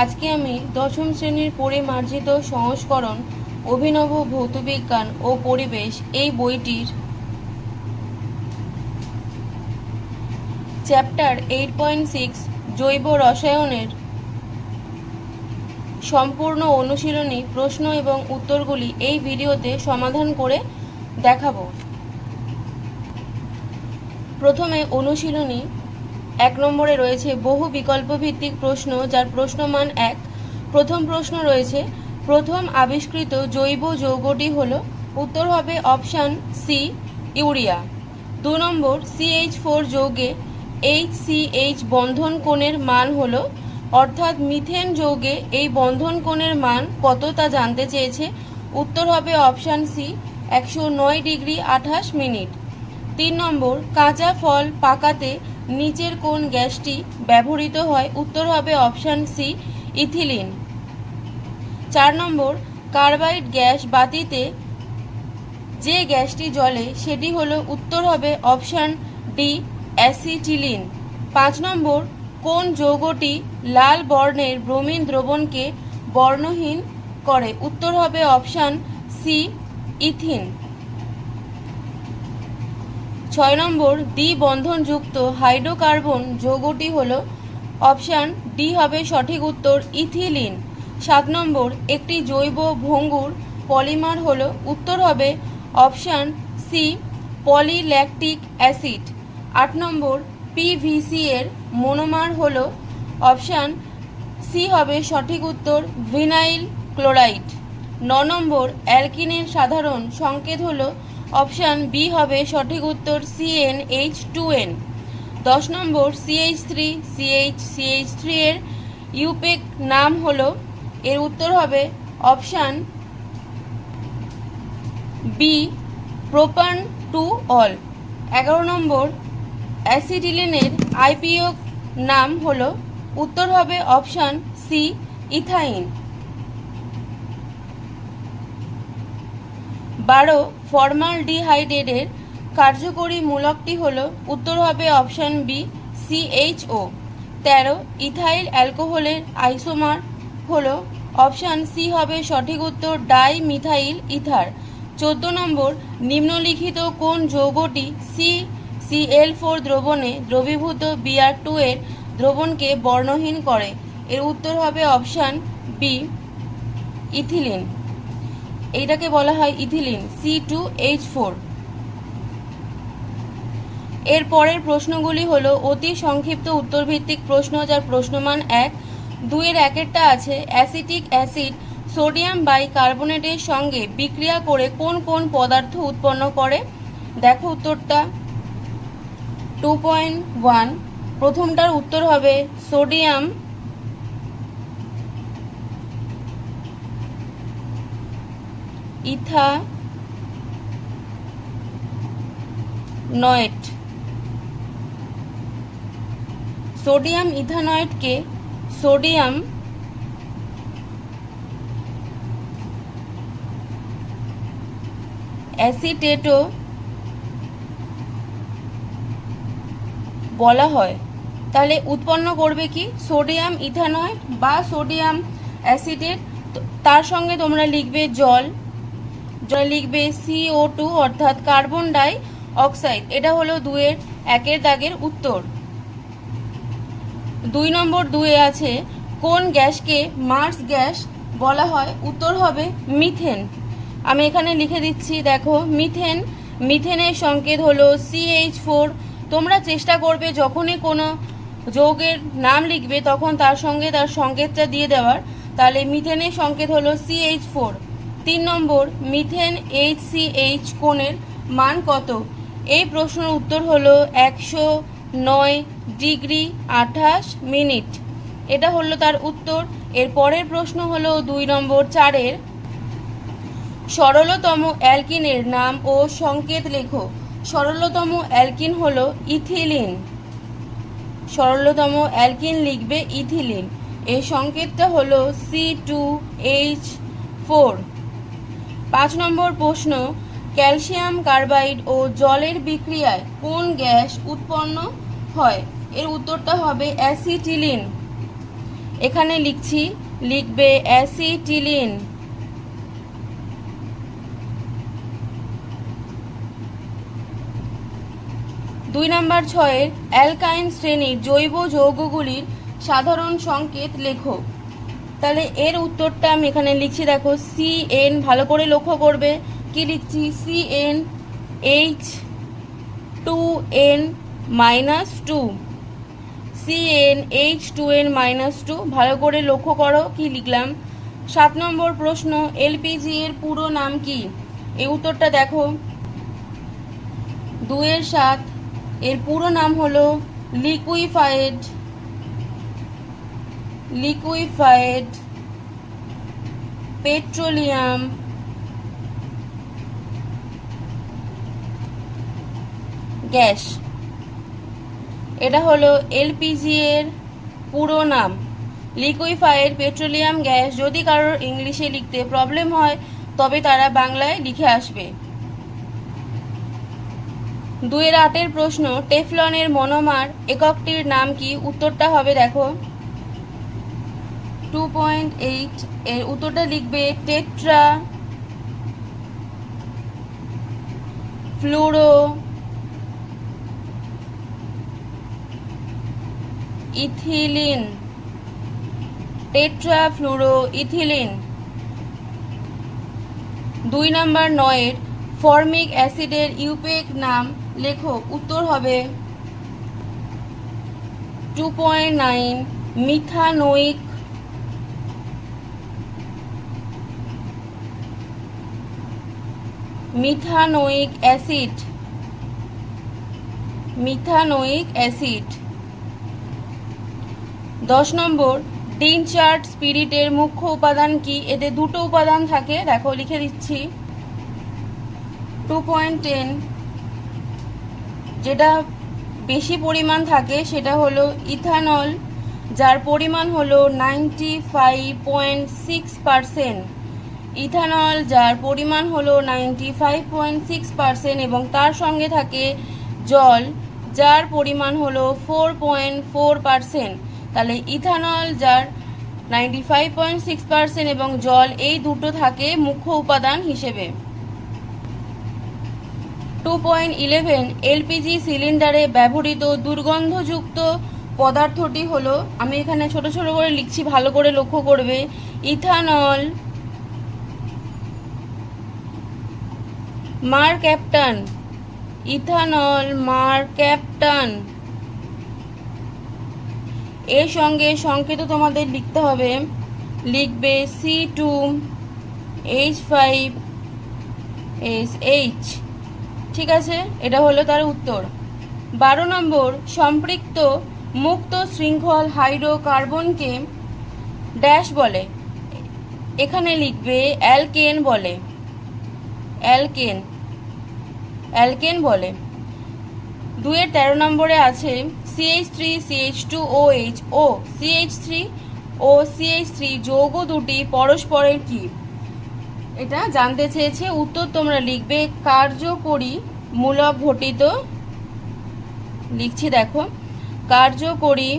আজকে আমি দশম শ্রেণির পরিমার্জিত সংস্করণ অভিনব ভৌতবিজ্ঞান ও পরিবেশ এই বইটির চ্যাপ্টার এইট পয়েন্ট সিক্স জৈব রসায়নের সম্পূর্ণ অনুশীলনী, প্রশ্ন এবং উত্তরগুলি এই ভিডিওতে সমাধান করে দেখাবো। প্রথমে অনুশীলনী এক নম্বরে রয়েছে বহু বিকল্প ভিত্তিক প্রশ্ন, যার প্রশ্নমান এক। প্রথম প্রশ্ন রয়েছে, প্রথম আবিষ্কৃত জৈব যৌগটি হল, উত্তর হবে অপশান সি, ইউরিয়া। দু নম্বর সিএইচ ফোর যৌগে এইচ সিএইচ বন্ধন কোণের মান হল, অর্থাৎ মিথেন যৌগে এই বন্ধন কোণের মান কত তা জানতে চেয়েছে? উত্তর হবে অপশান সি, একশো নয় ডিগ্রি আঠাশ মিনিট। তিন নম্বর, কাঁচা ফল পাকাতে নিচের কোন গ্যাসটি ব্যবহৃত হয়, উত্তর হবে অপশান সি ইথিলিন। চার নম্বর, কার্বাইড গ্যাস বাতিতে যে গ্যাসটি জ্বলে, সেটি হলো, উত্তর হবে অপশান ডি অ্যাসিটিলিন। পাঁচ নম্বর, কোন যৌগটি লাল বর্ণের ব্রোমিন দ্রবণকে বর্ণহীন করে? উত্তর হবে অপশান সি ইথিন। ছয় নম্বর দ্বিবন্ধনযুক্ত হাইড্রোকার্বন যৌগটি হল অপশান ডি হবে সঠিক উত্তর ইথিলিন। সাত নম্বর, একটি জৈব ভঙ্গুর পলিমার হল, উত্তর হবে অপশান সি পলিল্যাকটিক অ্যাসিড। আট নম্বর পিভিসি এর মনোমার হল, অপশান সি হবে সঠিক উত্তর ভিনাইল ক্লোরাইড। ন নম্বর, অ্যালকিনের সাধারণ সংকেত হলো অপশান বি হবে সঠিক উত্তর সিএন এইচ টু এন দশ নম্বর CH three CH CH three এর ইউপেক নাম হলো। এর উত্তর হবে option B, propan two ol. এগারো নম্বর অ্যাসিডিলিনের আইপিও নাম হলো। উত্তর হবে অপশান সি, ইথাইন। বারো ফর্মালডিহাইডের কার্যকরী মূলকটি হল উত্তর হবে অপশান বি সিএইচও তেরো, ইথাইল অ্যালকোহলের আইসোমার হল অপশান সি হবে সঠিক উত্তর ডাই মিথাইল ইথার। চোদ্দ নম্বর, নিম্নলিখিত কোন যৌগটি সি সিএল ফোর দ্রবণে দ্রবীভূত বিআর টু এর দ্রবণকে বর্ণহীন করে? এর উত্তর হবে অপশান বি, ইথিলিন। এইটাকে বলা হয় ethylene C two H four এর পরের প্রশ্নগুলি হলো, অতি সংক্ষিপ্ত উত্তরভিত্তিক প্রশ্ন যার প্রশ্নমান এক, দুইয়ের একেরটা আছে অ্যাসিটিক অ্যাসিড, সোডিয়াম বাই কার্বনেটের সঙ্গে বিক্রিয়া করে কোন কোন পদার্থ উৎপন্ন করে? দেখো উত্তরটা। টু পয়েন্ট ওয়ান প্রথমটার উত্তর হবে সোডিয়াম ইথা নয়েট সোডিয়াম ইথানয়েটকে সোডিয়াম অ্যাসিটেটও বলা হয়। তাহলে উৎপন্ন করবে কি? সোডিয়াম ইথানয়েট বা সোডিয়াম অ্যাসিটেট তার সঙ্গে তোমরা লিখবে জল। জল লিখবে সিও টু অর্থাৎ কার্বন ডাই অক্সাইড এটা হলো দুয়ের একের দাগের উত্তর। দুই নম্বর দুয়ে আছে, কোন গ্যাসকে মার্স গ্যাস বলা হয়? উত্তর হবে মিথেন। আমি এখানে লিখে দিচ্ছি, দেখো, মিথেন। মিথেনের সংকেত হলো সিএইচ ফোর তোমরা চেষ্টা করবে যখনই কোনো যৌগের নাম লিখবে, তখন তার সঙ্গে তার সংকেতটা দিয়ে দেওয়ার। তাহলে মিথেনের সংকেত হলো সিএইচ ফোর তিন নম্বর, মিথেন এইচ সি এইচ কোণের মান কত? এই প্রশ্নের উত্তর হলো একশো নয় ডিগ্রি আঠাশ মিনিট। এটা হলো তার উত্তর। এর পরের প্রশ্ন হলো দুই নম্বর চারের। সরলতম অ্যালকিনের নাম ও সংকেত লেখো। সরলতম অ্যালকিন হলো ইথিলিন। সরলতম অ্যালকিন লিখবে ইথিলিন। এর সংকেতটা হলো সি টু এইচ ফোর। পাঁচ নম্বর প্রশ্ন, ক্যালসিয়াম কার্বাইড ও জলের বিক্রিয়ায় কোন গ্যাস উৎপন্ন হয়? এর উত্তরটা হবে অ্যাসিটিলিন। এখানে লিখছি, লিখবে অ্যাসিটিলিন। দুই নাম্বার ছয়ের অ্যালকাইন শ্রেণির জৈব যৌগগুলির সাধারণ সংকেত লেখো। তাহলে এর উত্তরটা আমি এখানে লিখছি, দেখো সি এন ভালো করে লক্ষ্য করবে। কি লিখছি? C N H two N minus two C N H two N minus two ভালো করে লক্ষ্য করো, কি লিখলাম? সাত নম্বর প্রশ্ন এলপিজি এর পুরো নাম কি? এই উত্তরটা দেখো। দুয়ের সাত, এর পুরো নাম হলো লিকুইফাইড লিকুইফাইড পেট্রোলিয়াম গ্যাস এটা হলো এলপিজি এর পুরো নাম। লিকুইফাইড পেট্রোলিয়াম গ্যাস যদি কারোর ইংলিশে লিখতে প্রবলেম হয়, তবে তারা বাংলায় লিখে আসবে। দুয়ের আটের প্রশ্ন, টেফলনের মনোমার এককটির নাম কি? উত্তরটা হবে দেখো। টু পয়েন্ট এইট এর উত্তরটা লিখবে tetrafluoroethylene tetrafluoroethylene. দুই নাম্বার নয়ের ফর্মিক অ্যাসিডের ইউপেক নাম লেখো, উত্তর হবে two point nine methanoic methanoic acid. Methanoic acid. দশ নম্বর ডিনচার্ট স্পিরিটের মুখ্য উপাদান কি? এতে দুটো উপাদান থাকে। দেখো, লিখে দিচ্ছি। Two point ten. যেটা বেশি পরিমাণ থাকে, সেটা হলো ইথানল, যার পরিমাণ হলো ninety five point six percent. Ethanol, যার পরিমাণ হলো নাইনটি ফাইভ পয়েন্ট সিক্স এবং তার সঙ্গে থাকে জল, যার পরিমাণ হলো ফোর পয়েন্ট ফোর তাহলে ইথানল, যার নাইনটি ফাইভ পয়েন্ট সিক্স এবং জল, এই দুটো থাকে মুখ্য উপাদান হিসেবে। টু পয়েন্ট ইলেভেন এলপিজি সিলিন্ডারে ব্যবহৃত দুর্গন্ধযুক্ত পদার্থটি হলো, আমি এখানে ছোট ছোট করে লিখছি, ভালো করে লক্ষ্য করবে, ইথানল মার ক্যাপ্টান। ইথানল, মার ক্যাপ্টান। এর সঙ্গে সংকেত তোমাদের লিখতে হবে। লিখবে C two H five S H ঠিক আছে? এটা হলো তার উত্তর। বারো নম্বর, সম্পৃক্ত মুক্ত শৃঙ্খল হাইড্রোকার্বনকে ড্যাশ বলে। এখানে লিখবে অ্যালকেন বলে। অ্যালকেন। অ্যালকেন বলে। দুয়ের তেরো নম্বরে আছে CH three CH two O H ও CH three O CH three যৌগ দুটি পরস্পরের কি? এটা জানতে চেয়েছে, উত্তর তোমরা লিখবে, কার্যকরী মূলক ঘটিত, লিখছি দেখো, কার্যকরী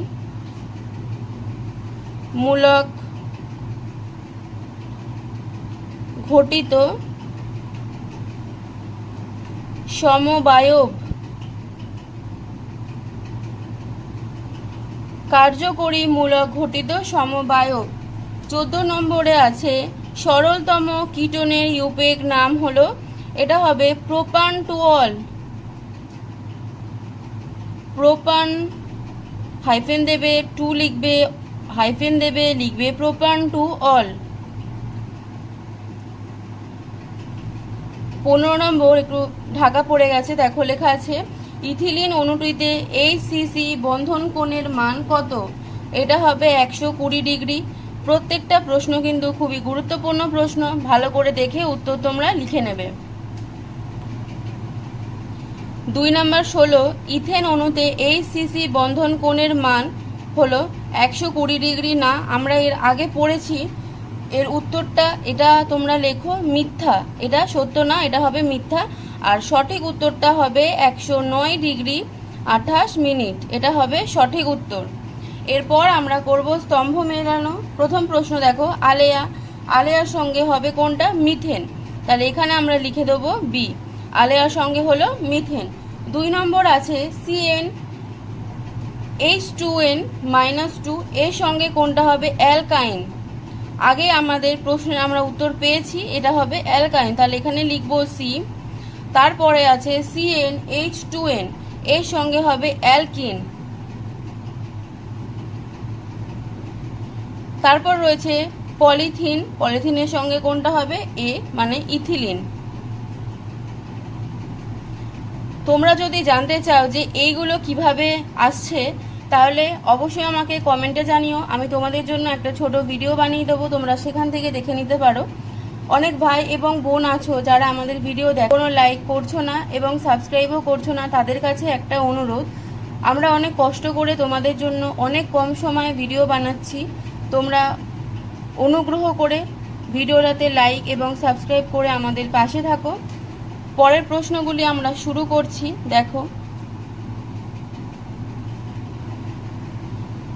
মূলক ঘটিত সমবায়ব কার্যকরী মূলক ঘটিত সমবায়ব চোদ্দ নম্বরে আছে, সরলতম কীটনের ইউপেক নাম হলো, এটা হবে propan two ol propan hyphen দেবে টু লিখবে, হাইফেন দেবে লিখবে প্রোপান টু অল পনেরো নম্বর, একটু ঢাকা পড়ে গেছে, দেখো লেখা আছে, ইথিলিন অণুটিতে এইচ সিসি বন্ধন কোণের মান কত? এটা হবে একশো কুড়ি ডিগ্রি। প্রত্যেকটা প্রশ্ন কিন্তু খুবই গুরুত্বপূর্ণ প্রশ্ন, ভালো করে দেখে উত্তর তোমরা লিখে নেবে। দুই নাম্বার ষোলো, ইথেন অণুতে এইচ সিসি বন্ধন কোণের মান হলো একশো কুড়ি ডিগ্রি না, আমরা এর আগে পড়েছি এর উত্তরটা, এটা তোমরা লেখো, মিথ্যা। এটা সত্য না, এটা হবে মিথ্যা। আর সঠিক উত্তরটা হবে একশো নয় ডিগ্রি আঠাশ মিনিট। এটা হবে সঠিক উত্তর। এরপর আমরা করব স্তম্ভ মেলানো। প্রথম প্রশ্ন দেখো, আলেয়া। আলেয়ার সঙ্গে হবে কোনটা? মিথেন। তাহলে এখানে আমরা লিখে দেবো বি। আলেয়ার সঙ্গে হলো মিথেন। দুই নম্বর আছে CN H two N minus two. এর সঙ্গে কোনটা হবে? অ্যালকাইন। আগে আমাদের প্রশ্নের আমরা উত্তর পেয়েছি, এটা হবে অ্যালকাইন তাহলে এখানে লিখব সি তারপরে আছে সিএন এইচ টু এন এর সঙ্গে হবে অ্যালকিন তারপর রয়েছে পলিথিন পলিথিনের সঙ্গে কোনটা হবে? এ মানে ইথিলিন তোমরা যদি জানতে চাও যে এইগুলো কীভাবে আসছে তাহলে অবশ্যই আমাকে কমেন্টে জানিও। আমি তোমাদের জন্য একটা ছোট ভিডিও বানিয়ে দেবো, তোমরা সেখান থেকে দেখে নিতে পারো। অনেক ভাই এবং বোন আছো যারা আমাদের ভিডিও দেখ। কোনো লাইক করছ না এবং সাবস্ক্রাইবও করছ না, তাদের কাছে একটা অনুরোধ। আমরা অনেক কষ্ট করে তোমাদের জন্য অনেক কম সময়ে ভিডিও বানাচ্ছি। তোমরা অনুগ্রহ করে ভিডিওটাতে লাইক এবং সাবস্ক্রাইব করে আমাদের পাশে থাকো। পরের প্রশ্নগুলি আমরা শুরু করছি, দেখো।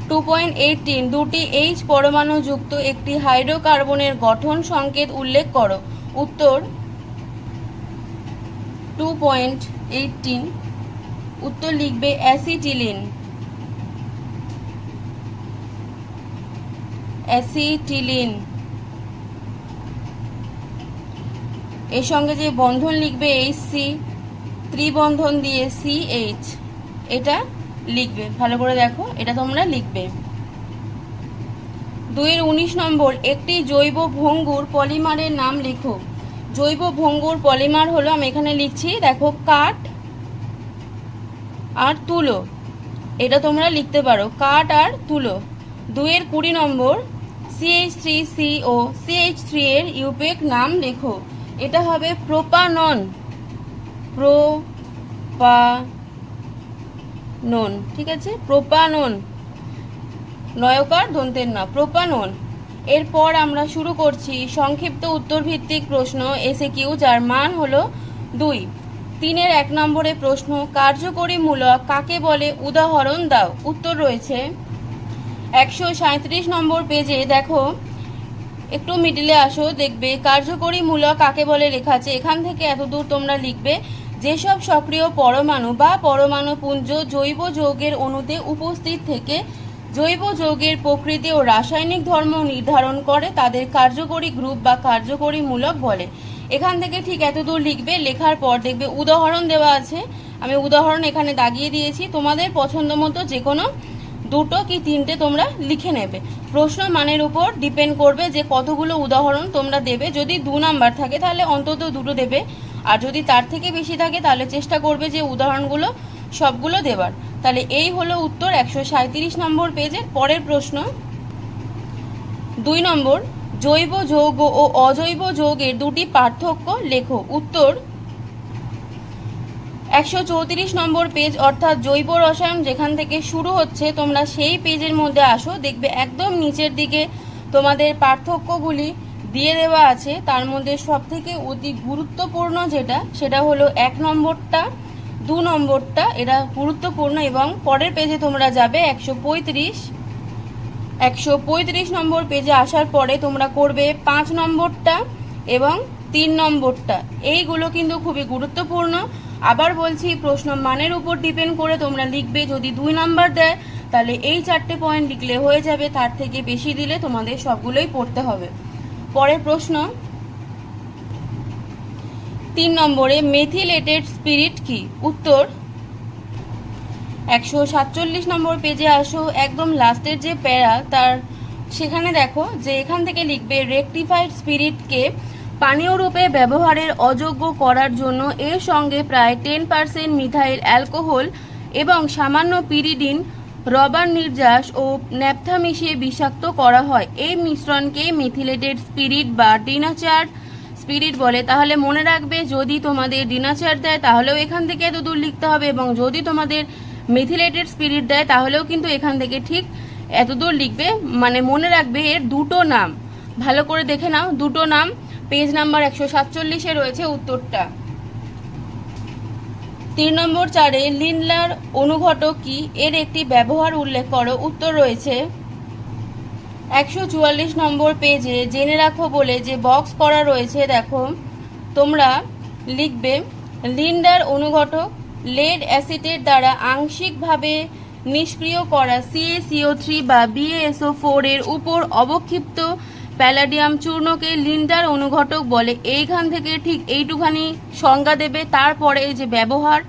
টু পয়েন্ট এইটিন দুটি এইচ পরমাণু যুক্ত একটি হাইড্রোকার্বনের গঠন সংকেত উল্লেখ করো। উত্তর টু পয়েন্ট এইটিন উত্তর লিখবে অ্যাসিটিলিন। অ্যাসিটিলিন। এর সঙ্গে যে বন্ধন লিখবে এইচ সি ত্রিবন্ধন দিয়ে সি এইচ এটা লিখবে। ভালো করে দেখো, এটা তোমরা লিখবে। দুইয়ের উনিশ নম্বর, একটি জৈব ভঙ্গুর পলিমারের নাম লেখো। জৈব ভঙ্গুর পলিমার হলো, আমি এখানে লিখছি, দেখো, কাঠ আর তুলো। এটা তোমরা লিখতে পারো, কাঠ আর তুলো। দুইয়ের কুড়ি নম্বর CH three C O CH three এর ইউপেক নাম লেখো। এটা হবে প্রোপানন। প্রোপানন ঠিক আছে? প্রোপানন নয়কার দন্তের না প্রোপানন এরপর আমরা শুরু করছি সংক্ষিপ্ত উত্তর ভিত্তিক প্রশ্ন এসে কিউ যার মান হলো দুই। তিনের এক নম্বরে প্রশ্ন কার্যকরী মূলক কাকে বলে উদাহরণ দাও? উত্তর রয়েছে একশো সাঁত্রিশ নম্বর পেজে। দেখো, একটু মিডিলে আসো, দেখবে কার্যকরী মূলক কাকে বলে লেখা আছে। এখান থেকে এতদূর তোমরা লিখবে যেসব সক্রিয় পরমাণু বা পরমাণু পুঞ্জ জৈব যৌগের অণুতে উপস্থিত থেকে জৈব যৌগের প্রকৃতি ও রাসায়নিক ধর্ম নির্ধারণ করে তাদের কার্যকরী গ্রুপ বা কার্যকরী মূলক বলে। এখান থেকে ঠিক এতদূর লিখবে, লেখার পর দেখবে উদাহরণ দেওয়া আছে। আমি উদাহরণ এখানে দাগিয়ে দিয়েছি। তোমাদের পছন্দ মতো যে কোনো দুটো কি তিনটে তোমরা লিখে নেবে। প্রশ্ন মানের উপর ডিপেন্ড করবে যে কতগুলো উদাহরণ তোমরা দেবে। যদি দু নাম্বার থাকে, তাহলে অন্তত দুটো দেবে। আর যদি তার থেকে বেশি থাকে, তাহলে চেষ্টা করবে যে উদাহরণগুলো সবগুলো দেবার। তাহলে এই হলো উত্তর একশো সাঁত্রিশ নম্বর পেজের পরের প্রশ্ন। দুই নম্বর, জৈব, যৌগ ও অজৈব যৌগের দুটি পার্থক্য লেখো। উত্তর একশো চৌত্রিশ নম্বর পেজ, অর্থাৎ জৈব রসায়ন যেখান থেকে শুরু হচ্ছে, তোমরা সেই পেজের মধ্যে আসো, দেখবে একদম নিচের দিকে তোমাদের পার্থক্যগুলি দিয়ে দেওয়া আছে, তার মধ্যে সব থেকে অতি গুরুত্বপূর্ণ যেটা, সেটা হলো এক নম্বরটা, দু নম্বরটা, এটা গুরুত্বপূর্ণ এবং পরের পেজে তোমরা যাবে, একশো পঁয়ত্রিশ। একশো পঁয়ত্রিশ নম্বর পেজে আসার পরে তোমরা করবে পাঁচ নম্বরটা এবং তিন নম্বরটা। এইগুলো কিন্তু খুবই গুরুত্বপূর্ণ। আবার বলছি, প্রশ্ন মানের উপর ডিপেন্ড করে তোমরা লিখবে, যদি দুই নাম্বার দেয়, তাহলে এই চারটে পয়েন্ট লিখলে হয়ে যাবে, তার থেকে বেশি দিলে তোমাদের সবগুলোই পড়তে হবে। পরের প্রশ্ন। তিন নম্বরে মেথিলেটেড স্পিরিট কি? উত্তর, একশো সাতচল্লিশ নম্বর পেজে আসো। একদম লাস্টের যে প্যারা, তার সেখানে দেখো যে এখান থেকে লিখবে রেকটিফাইড স্পিরিটকে পানীয় রূপে ব্যবহারের অযোগ্য করার জন্য এর সঙ্গে প্রায় টেন পার্সেন্ট মিথাইল অ্যালকোহল এবং সামান্য পিরিডিন রবার নির্যাস ও ন্যাপথা মিশিয়ে বিষাক্ত করা হয়। এই মিশ্রণকে মিথিলেটেড স্পিরিট বা ডিনাচার স্পিরিট বলে। তাহলে মনে রাখবে, যদি তোমাদের ডিনাচার দেয়, তাহলেও এখান থেকে এত দূর লিখতে হবে এবং যদি তোমাদের মেথিলেটেড স্পিরিট দেয়, তাহলেও কিন্তু এখান থেকে ঠিক এত দূর লিখবে। মানে মনে রাখবে এর দুটো নাম। ভালো করে দেখে নাও। দুটো নাম। পেজ নাম্বার একশো সাতচল্লিশে রয়েছে উত্তরটা। তিন নম্বর চারে লিনলার অনুঘটক কি? এর একটি ব্যবহার উল্লেখ করো। উত্তর রয়েছে একশো চুয়াল্লিশ নম্বর পেজে। জেনে রাখো বলে যে বক্স করা রয়েছে, দেখো। তোমরা লিখবে লিন্ডার অনুঘটক লেড অ্যাসিডের দ্বারা আংশিকভাবে নিষ্ক্রিয় করা সিএসিও থ্রি বা বিএসও ফোর এর উপর অবক্ষিপ্ত প্যালাডিয়াম চূর্ণকে লিন্ডার অনুঘটক বলে এইখান থেকে ঠিক এইটুখানি সংজ্ঞা দেবে। তারপরে যে ব্যবহার,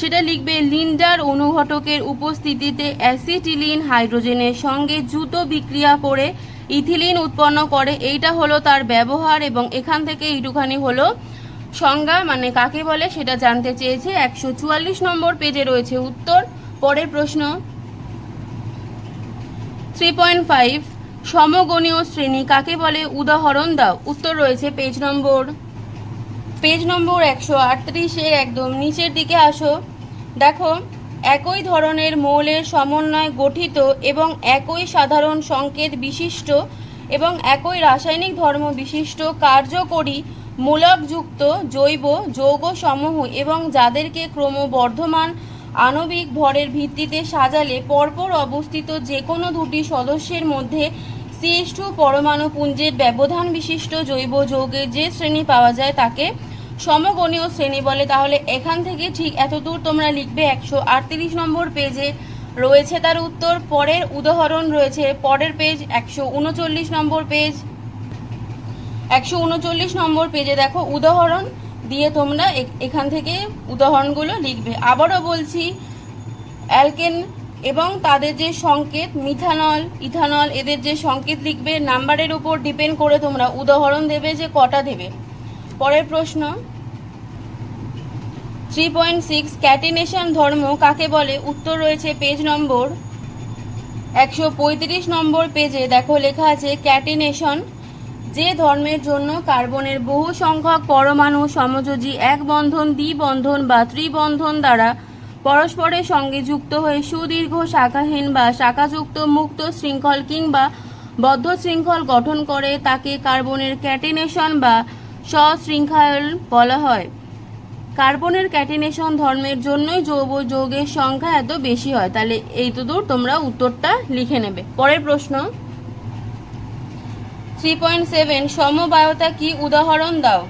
সেটা লিখবে, লিন্ডার অনুঘটকের উপস্থিতিতে অ্যাসিটিলিন হাইড্রোজেনের সঙ্গে দ্রুত বিক্রিয়া করে ইথিলিন উৎপন্ন করে। এইটা হলো তার ব্যবহার এবং এখান থেকে এইটুখানি হলো সংজ্ঞা। মানে কাকে বলে সেটা জানতে চেয়েছে। একশো চুয়াল্লিশ নম্বর পেজে রয়েছে উত্তর। পরের প্রশ্ন। থ্রি পয়েন্ট ফাইভ সমগণীয় শ্রেণি কাকে বলে? উদাহরণ দাও। উত্তর রয়েছে পেজ নম্বর পেজ নম্বর একশো আটত্রিশের একদম নিচের দিকে আসো। দেখো, একই ধরনের মৌলের সমন্বয় গঠিত এবং একই সাধারণ সংকেত বিশিষ্ট এবং একই রাসায়নিক ধর্ম বিশিষ্ট কার্যকরী মূলকযুক্ত জৈব যৌগ সমূহ এবং যাদেরকে ক্রমবর্ধমান আণবিক ভরের ভিত্তিতে সাজালে পরপর অবস্থিত যে কোনো দুটি সদস্যের মধ্যে সিএস টু পরমাণু পুঞ্জের ব্যবধান বিশিষ্ট জৈব যৌগের যে শ্রেণি পাওয়া যায় তাকে সমগণীয় শ্রেণি বলে। তাহলে এখান থেকে ঠিক এতদূর তোমরা লিখবে একশো আটত্রিশ নম্বর পেজে রয়েছে তার উত্তর, পরের উদাহরণ রয়েছে পরের পেজ একশো উনচল্লিশ নম্বর পেজ। একশো উনচল্লিশ নম্বর পেজে দেখো উদাহরণ। দিয়ে তোমরা এখান থেকে উদাহরণগুলো লিখবে। আবারও বলছি, অ্যালকেন এবং তাদের যে সংকেত, মিথানল, ইথানল, এদের যে সংকেত লিখবে, নাম্বারের উপর ডিপেন্ড করে তোমরা উদাহরণ দেবে যে কটা দেবে। পরের প্রশ্ন থ্রি পয়েন্ট সিক্স ক্যাটিনেশন ধর্ম কাকে বলে? উত্তর রয়েছে পেজ নম্বর একশো পঁয়ত্রিশ নম্বর পেজে দেখো লেখা আছে, ক্যাটিনেশন যে ধর্মের জন্য কার্বনের বহু সংখ্যক পরমাণু সমযোজী এক বন্ধন, দ্বিবন্ধন বা ত্রিবন্ধন দ্বারা পরস্পরের সঙ্গে যুক্ত হয়ে সুদীর্ঘ শাখাহীন বা শাখাযুক্ত মুক্ত শৃঙ্খল কিংবা বদ্ধ শৃঙ্খল গঠন করে তাকে কার্বনের ক্যাটিনেশন বা সশৃঙ্খল বলা হয়। কার্বনের ক্যাটিনেশন ধর্মের জন্যই যৌব যৌগের সংখ্যা এত বেশি হয়। তাহলে এই তো দূর, তোমরা উত্তরটা লিখে নেবে। পরের প্রশ্ন। থ্রি পয়েন্ট সেভেন সমবায়তা কি উদাহরণ দাও।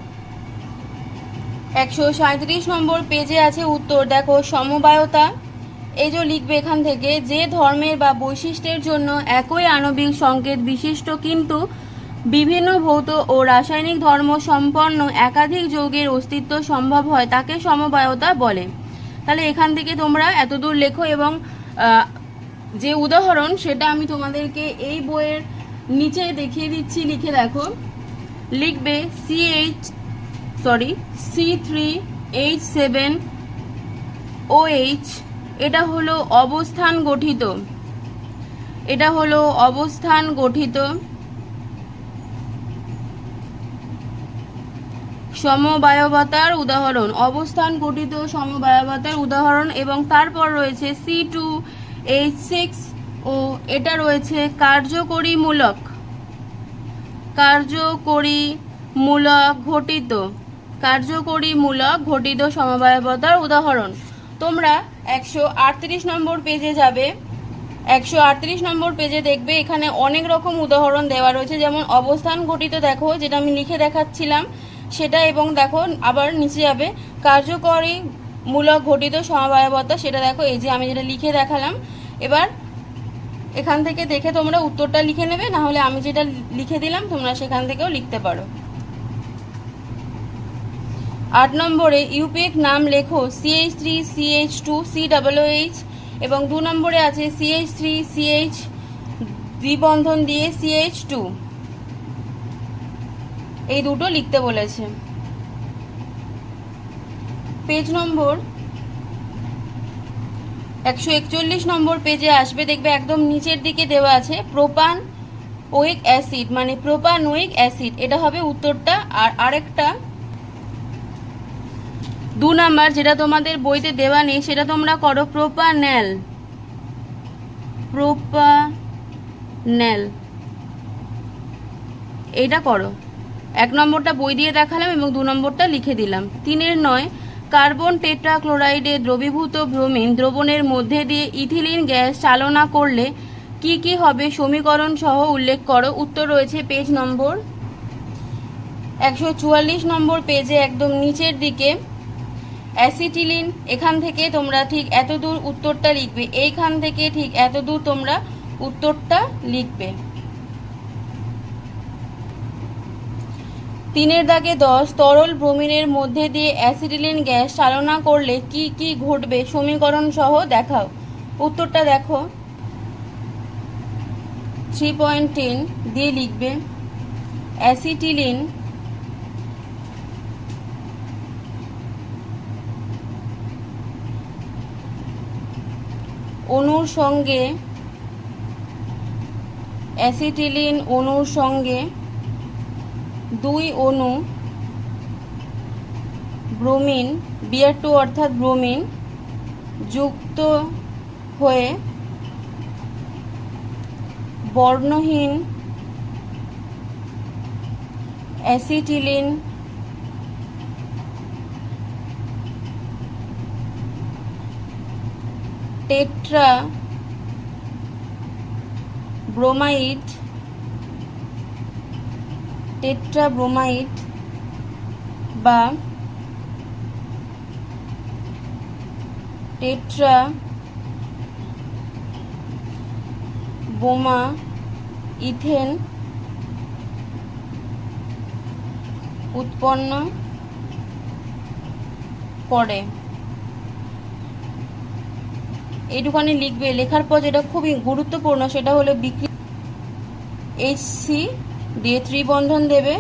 একশো সাঁত্রিশ নম্বর পেজে আছে উত্তর, দেখো, সমবায়তা। এই যে লিখবে এখান থেকে, যে ধর্মের বা বৈশিষ্ট্যের জন্য একই আণবিক সংকেত বিশিষ্ট কিন্তু বিভিন্ন ভৌত ও রাসায়নিক ধর্ম সম্পন্ন একাধিক যৌগের অস্তিত্ব সম্ভব হয় তাকে সমবায়তা বলে। তাহলে এখান থেকে তোমরা এতদূর লেখো এবং যে উদাহরণ সেটা আমি তোমাদেরকে এই বইয়ের নিচে দেখিয়ে দিচ্ছি, লিখে দেখো। লিখবে C H sorry C three H seven O H এটা হলো অবস্থান গঠিত। এটা হলো অবস্থান গঠিত। সমবায়বতার উদাহরণ। অবস্থান গঠিত সমবায়বতার উদাহরণ এবং তারপর রয়েছে C two H six O, এটা রয়েছে কার্যকরীমূলক। কার্যকরীমূলক ঘটিত। কার্যকরীমূলক ঘটিত সমবায়বতার উদাহরণ। তোমরা একশো আটত্রিশ নম্বর পেজে যাবে। একশো আটত্রিশ নম্বর পেজে দেখবে এখানে অনেক রকম উদাহরণ দেওয়া রয়েছে। যেমন অবস্থান ঘটিত দেখো, যেটা আমি লিখে দেখাচ্ছিলাম, সেটা এবং দেখো, আবার নিচে যাবে। কার্যকরী মূলক ঘটিত সমবায়বতা, সেটা দেখো, এই যে আমি যেটা লিখে দেখালাম। এবার এখান থেকে দেখে তোমরা উত্তরটা লিখে নেবে না হলে আমি যেটা লিখে দিলাম, তোমরা সেখান থেকেও লিখতে পারো। আট নম্বরে ইউপিএক নাম লেখো CH three CH two C H এবং দু নম্বরে আছে সিএইচ থ্রি সিএইচ দ্বিবন্ধন দিয়ে সিএইচ টু এই দুটো লিখতে বলেছে। পেজ নম্বর একশো একচল্লিশ নম্বর পেজে আসবে, দেখবে একদম নিচের দিকে দেওয়া আছে প্রোপান ওইক অ্যাসিড মানে প্রোপানোইক অ্যাসিড এটা হবে উত্তরটা। আর আরেকটা, দু নাম্বার, যেটা তোমাদের বইতে দেওয়া নেই, সেটা তোমরা করো প্রোপানেল প্রোপানেল এইটা করো। এক নম্বরটা বই দিয়ে দেখালাম এবং দু নম্বরটা লিখে দিলাম। তিনের নয় কার্বন টেট্রাক্লোরাইডে দ্রবীভূত ব্রোমিন দ্রবণের মধ্যে দিয়ে ইথিলিন গ্যাস চালনা করলে কি কি হবে সমীকরণ সহ উল্লেখ করো। উত্তর রয়েছে পেজ নম্বর একশো চুয়াল্লিশ নম্বর পেজে একদম নিচের দিকে। অ্যাসিটিলিন, এখান থেকে তোমরা ঠিক এত দূর উত্তরটা লিখবে। এইখান থেকে ঠিক এত দূর তোমরা উত্তরটা লিখবে। তিনের দাগে দশ, তরল ব্রোমিনের মধ্যে দিয়ে অ্যাসিটিলিন গ্যাস চালনা করলে কি কি ঘটবে সমীকরণ সহ দেখাও। উত্তরটা দেখো। থ্রি পয়েন্ট টেন দিয়ে লিখবে, অ্যাসিটিলিন অণুর সঙ্গে, অ্যাসিটিলিন অণুর সঙ্গে দুই অণু ব্রোমিন বিয়ার টু অর্থাৎ ব্রোমিন যুক্ত হয়ে বর্ণহীন acetylene tetrabromide tetrabromide বা টেট্রা বোমা ইথেন উৎপন্ন করে। এইটুখানি লিখবে। লেখার পর যেটা খুবই গুরুত্বপূর্ণ সেটা হলো বিক্রি এইচ সি দিয়ে ত্রিবন্ধন দেবে।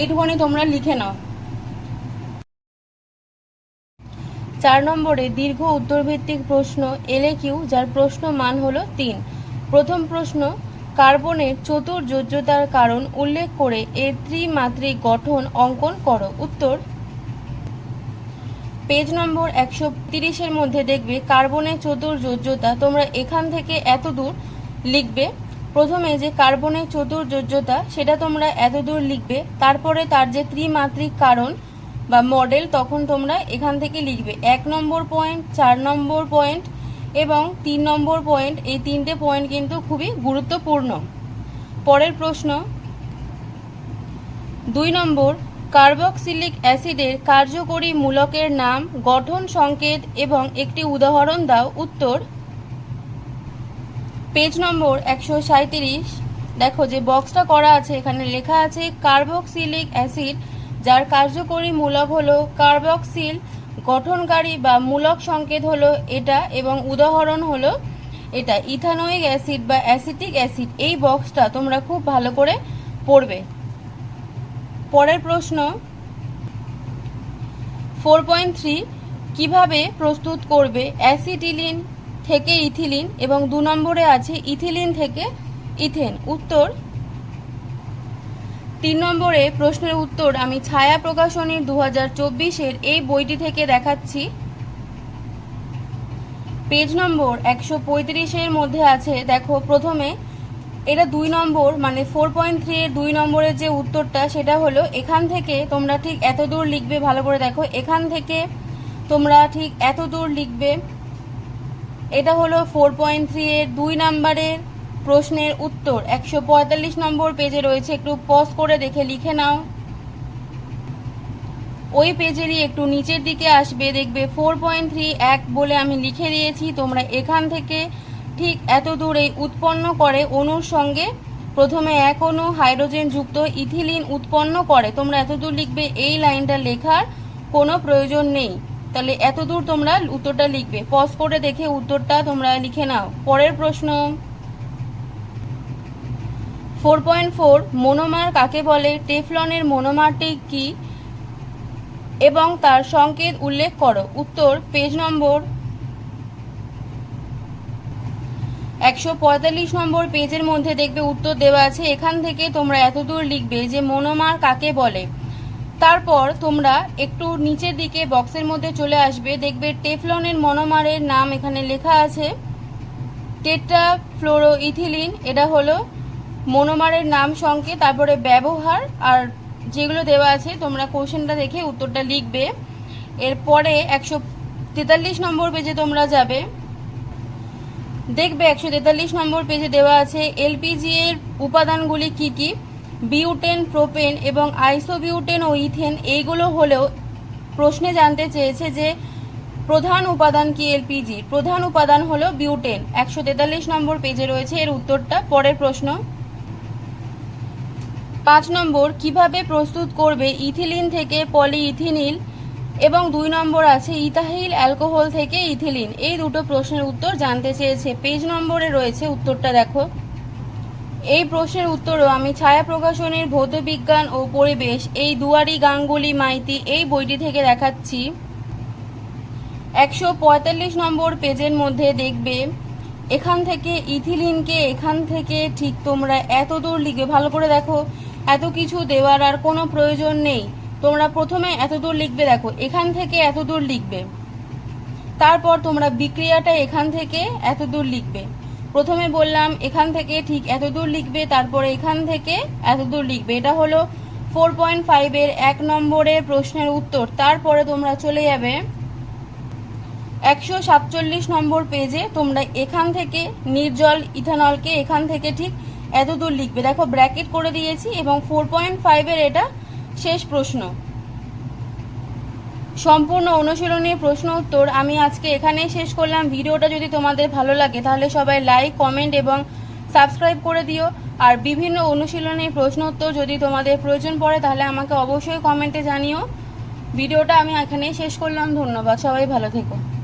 এইটুখানি তোমরা লিখে নাও। চার নম্বরে দীর্ঘ উত্তরভিত্তিক প্রশ্ন, এলে কিউ, যার প্রশ্ন মান হলো তিন। প্রথম প্রশ্ন, কার্বনের চতুর্যোজ্যতার কারণ উল্লেখ করে এর ত্রিমাত্রিক গঠন অঙ্কন করো। উত্তর, পেজ নম্বর একশো তিরিশের মধ্যে দেখবে কার্বনের চতুর্যোজ্যতা তোমরা এখান থেকে এত দূর লিখবে। প্রথমে যে কার্বনের চতুর্যোজ্যতা সেটা তোমরা এত দূর লিখবে, তারপরে তার যে ত্রিমাত্রিক কারণ বা মডেল তখন তোমরা এখান থেকে লিখবে। এক নম্বর পয়েন্ট চার নম্বর পয়েন্ট এবং তিন নম্বর পয়েন্ট এই তিনটে পয়েন্ট কিন্তু খুবই গুরুত্বপূর্ণ। পরের প্রশ্ন, দুই নম্বর কার্বক্সিলিক অ্যাসিডের কার্যকরী মূলকের নাম গঠন সংকেত এবং একটি উদাহরণ দাও, উত্তর। পেজ নম্বর একশো সাঁত্রিশ দেখো যে বক্সটা করা আছে, এখানে লেখা আছে কার্বক্সিলিক অ্যাসিড, যার কার্যকরী মূলক হলো কার্বক্সিল গঠনকারী বা মূলক সংকেত হলো এটা এবং উদাহরণ হলো এটা। ইথানোয়িক অ্যাসিড বা অ্যাসিটিক অ্যাসিড, এই বক্সটা তোমরা খুব ভালো করে পড়বে। পরের প্রশ্ন ফোর পয়েন্ট থ্রি কীভাবে প্রস্তুত করবে? অ্যাসিটিলিন থেকে ইথিলিন এবং দু নম্বরে আছে ইথিলিন থেকে ইথেন। উত্তর তিন নম্বরে প্রশ্নের উত্তর আমি ছায়া প্রকাশনীর দু হাজার চব্বিশের এই বইটি থেকে দেখাচ্ছি। পেজ নম্বর একশো পঁয়ত্রিশের মধ্যে আছে, দেখো প্রথমে। এটা দুই নম্বর মানে ফোর পয়েন্ট থ্রি এর দুই নম্বরের যে উত্তরটা, সেটা হলো এখান থেকে তোমরা ঠিক এত দূর লিখবে, ভালো করে দেখো। এখান থেকে তোমরা ঠিক এত দূর লিখবে। এটা হলো ফোর পয়েন্ট থ্রি এর দুই নম্বরের প্রশ্নের উত্তর। একশো পঁয়তাল্লিশ নম্বর পেজে রয়েছে, একটু পজ করে দেখে লিখে নাও। ওই পেজেরই একটু নিচের দিকে আসবে, দেখবে ফোর পয়েন্ট থ্রি এক বলে আমি লিখে দিয়েছি। তোমরা এখান থেকে ঠিক এত দূরে উৎপন্ন করে, অণুর সঙ্গে প্রথমে এক অণু হাইড্রোজেন যুক্ত ইথিলিন উৎপন্ন করে। তোমরা এত দূর লিখবে, এই লাইনটা লেখার কোনো প্রয়োজন নেই। তাহলে এত দূর তোমরা উত্তরটা লিখবে। পজ করে দেখে উত্তরটা তোমরা লিখে নাও। পরের প্রশ্ন। ফোর পয়েন্ট ফোর মনোমার কাকে বলে? টেফলনের মনোমারটি কি? এবং তার সংকেত উল্লেখ করো। উত্তর, পেজ নম্বর একশো পঁয়তাল্লিশ নম্বর পেজের মধ্যে দেখবে উত্তর দেওয়া আছে। এখান থেকে তোমরা এতদূর লিখবে যে মনোমার কাকে বলে। তারপর তোমরা একটু নিচের দিকে বক্সের মধ্যে চলে আসবে। দেখবে টেফলনের মনোমারের নাম এখানে লেখা আছে। টেট্রা ফ্লোরো ইথিলিন এটা হলো মনোমারের নাম সঙ্গে তারপরে ব্যবহার আর যেগুলো দেওয়া আছে, তোমরা কোশ্চেনটা দেখে উত্তরটা লিখবে। এরপরে একশো তেতাল্লিশ নম্বর পেজে তোমরা যাবে। দেখবে একশো তেতাল্লিশ নম্বর পেজে দেওয়া আছে এলপিজি এর উপাদানগুলি কি কি? বিউটেন, প্রোপেন এবং আইসোবিউটেন ও ইথেন, এইগুলো হলেও প্রশ্নে জানতে চেয়েছে যে প্রধান উপাদান কি এলপিজি? প্রধান উপাদান হলো বিউটেন। একশো তেতাল্লিশ নম্বর পেজে রয়েছে এর উত্তরটা, পরের প্রশ্ন। পাঁচ নম্বর কীভাবে প্রস্তুত করবে ইথিলিন থেকে পলিইথিনিল এবং দুই নম্বর আছে ইথাহিল অ্যালকোহল থেকে ইথিলিন? এই দুটো প্রশ্নের উত্তর জানতে চেয়েছে। পেজ নম্বরে রয়েছে উত্তরটা দেখো। এই প্রশ্নের উত্তরও আমি ছায়া প্রকাশনের, ভৌতবিজ্ঞান ও পরিবেশ, এই দুয়ারি গাঙ্গুলি মাইতি এই বইটি থেকে দেখাচ্ছি। একশো পঁয়তাল্লিশ নম্বর পেজের মধ্যে দেখবে, এখান থেকে ইথিলিনকে এখান থেকে ঠিক তোমরা এত দূর লিখবে। ভালো করে দেখো। এত কিছু দেওয়ার আর কোনো প্রয়োজন নেই। তোমরা প্রথমে এতদূর লিখবে দেখো, এখান থেকে এতদূর লিখবে। তারপর তোমরা বিক্রিয়াটা এখান থেকে এতদূর লিখবে। প্রথমে বললাম, এখান থেকে ঠিক এতদূর লিখবে, তারপরে এখান থেকে এতদূর লিখবে। এটা হলো ফোর পয়েন্ট ফাইভের এক নম্বরের প্রশ্নের উত্তর। তারপরে তোমরা চলে যাবে একশো সাতচল্লিশ নম্বর পেজে তোমরা এখান থেকে নির্জল ইথানলকে এখান থেকে ঠিক এত দূর লিখবে। দেখো ব্র্যাকেট করে দিয়েছি এবং ফোর পয়েন্ট ফাইভের এটা শেষ প্রশ্ন। সম্পূর্ণ অনুশীলনী প্রশ্ন উত্তর আমি আজকে এখানেই শেষ করলাম। ভিডিওটা যদি তোমাদের ভালো লাগে, তাহলে সবাই লাইক কমেন্ট এবং সাবস্ক্রাইব করে দিও। আর বিভিন্ন অনুশীলনী প্রশ্ন উত্তর যদি তোমাদের প্রয়োজন পড়ে, তাহলে আমাকে অবশ্যই কমেন্টে জানিও। ভিডিওটা আমি এখানেই শেষ করলাম। ধন্যবাদ। সবাই ভালো থেকো।